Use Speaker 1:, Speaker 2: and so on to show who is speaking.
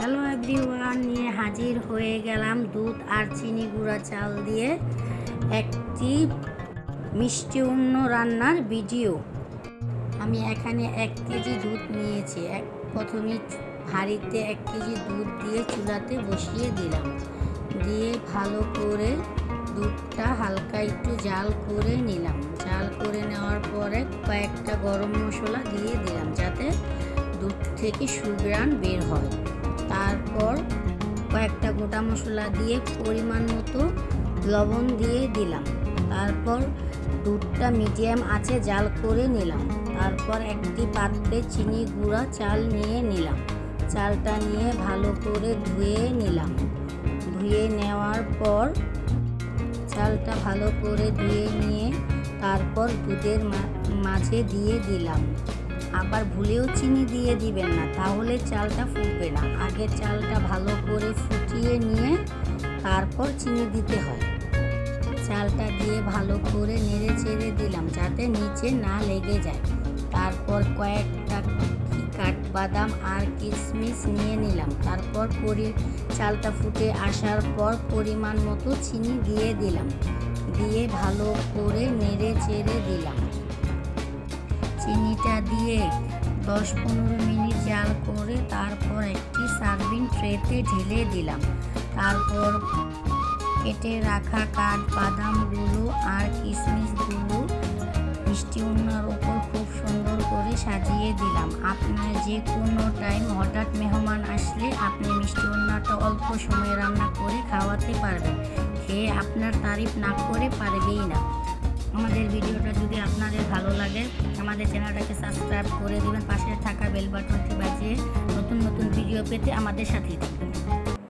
Speaker 1: Hello everyone নিয়ে হাজির হয়ে গেলাম দুধ আর চিনি গুঁড়া চাল দিয়ে একটি মিষ্টি অন্য রান্নার ভিডিও। আমি এখানে এক কেজি দুধ নিয়েছি। এক প্রথমে হাঁড়িতে এক কেজি দুধ দিয়ে চুলাতে বসিয়ে দিলাম। দিয়ে ভালো করে দুধটা হালকা একটু জাল করে নিলাম। জাল করে নেওয়ার পরে কয়েকটা গরম মশলা দিয়ে দিলাম যাতে দুধ থেকে সুগ্রান বের হয়। কয়েকটা গোটা মশলা দিয়ে পরিমাণ মতো লবণ দিয়ে দিলাম। তারপর দুধটা মিডিয়াম আছে জাল করে নিলাম। তারপর একটি পাত্রে চিনি গুঁড়া, চাল নিয়ে নিলাম। চালটা নিয়ে ভালো করে ধুয়ে নিলাম। ধুয়ে নেওয়ার পর চালটা ভালো করে ধুয়ে নিয়ে তারপর দুধের মাঝে দিয়ে দিলাম। আবার ভুলেও চিনি দিয়ে দিবেন না, তাহলে চালটা ফুটবে না। আগে চালটা ভালো করে ফুটিয়ে নিয়ে তারপর চিনি দিতে হয়। চালটা দিয়ে ভালো করে নেড়ে চেড়ে দিলাম যাতে নিচে না লেগে যায়। তারপর কয়েকটা কাঠবাদাম আর কিশমিশ নিয়ে নিলাম। তারপর পরি, চালটা ফুটে আসার পর পরিমাণ মতো চিনি দিয়ে দিলাম। দিয়ে ভালো করে নেড়ে চেড়ে দিলাম। চিনিটা দিয়ে দশ পনেরো মিনিট জাল করে তারপর একটি সার্ভিং ট্রেতে ঢেলে দিলাম। তারপর কেটে রাখা কাঠ বাদামগুলো আর কিশমিশগুলো মিষ্টি উন্নার ওপর খুব সুন্দর করে সাজিয়ে দিলাম। আপনার যে কোনো টাইম হঠাৎ মেহমান আসলে আপনি মিষ্টি উন্নাটা অল্প সময়ে রান্না করে খাওয়াতে পারবেন। খেয়ে আপনার তারিফ না করে পারবেই না। আমাদের ভিডিওটা যদি আপনাদের ভালো লাগে আমাদের চ্যানেলটাকে সাবস্ক্রাইব করে দেবেন। পাশে থাকা বেল বাটনটি বাজিয়ে নতুন নতুন ভিডিও পেতে আমাদের সাথেই থাকবেন।